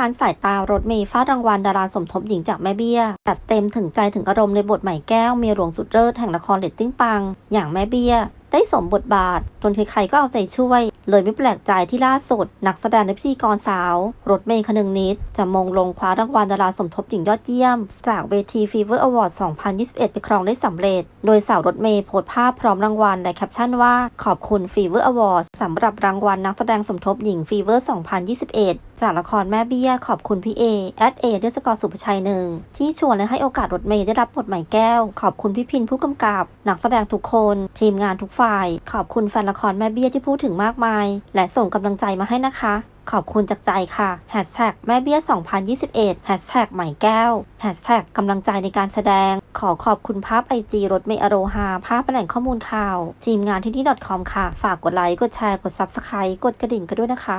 ค้านสายตารถเมย์ฟาดรางวัลดาราสมทบหญิงจากแม่เบี้ยจัดเต็มถึงใจถึงอารมณ์ในบทใหม่แก้วเมียหลวงสุดเลิศแห่งละครเรตติ้งปัง อย่างแม่เบี้ย ได้สมบทบาท จนใครๆก็เอาใจช่วย เลยไม่แปลกใจที่ล่าสุด นักแสดงและพิธีกรสาว รถเมย์คนึงนิด จะมงลงคว้ารางวัลดาราสมทบหญิงยอดเยี่ยม จากเวทีฟีเวอร์อวอร์ด 2021 ไปครองได้สำเร็จ โดยสาวรถเมย์โพสต์ภาพพร้อมรางวัลและแคปชั่นว่าขอบคุณฟีเวอร์อวอร์ดสำหรับรางวัลนักแสดงสมทบหญิงฟีเวอร์ 2021 จากละครแม่เบี้ยขอบคุณพี่เอแอดเอเดสกอร์สุภชัยหนึ่งที่ชวนและให้โอกาสรถเมย์ได้รับบทใหม่แก้ว ขอบคุณพี่พินผู้กำกับ นักแสดงทุกคน ทีมงานทุกฝ่าย ขอบคุณแฟนละครแม่เบี้ยที่พูดถึงมากมาย และส่งกำลังใจมาให้นะคะขอบคุณจากใจค่ะแฮชแท็กแม่เบี้ย 2021แฮชแท็กใหม่แก้วแฮชแท็กกำลังใจในการแสดง ขอขอบคุณภาพไอจีรถเมย์อโรฮา ภาพแหล่งข้อมูลข่าว ทีมงานที่นี่ .com ค่ะ ฝากกดไลค์ กดแชร์ กด Subscribe กดกระดิ่งกันด้วยนะคะ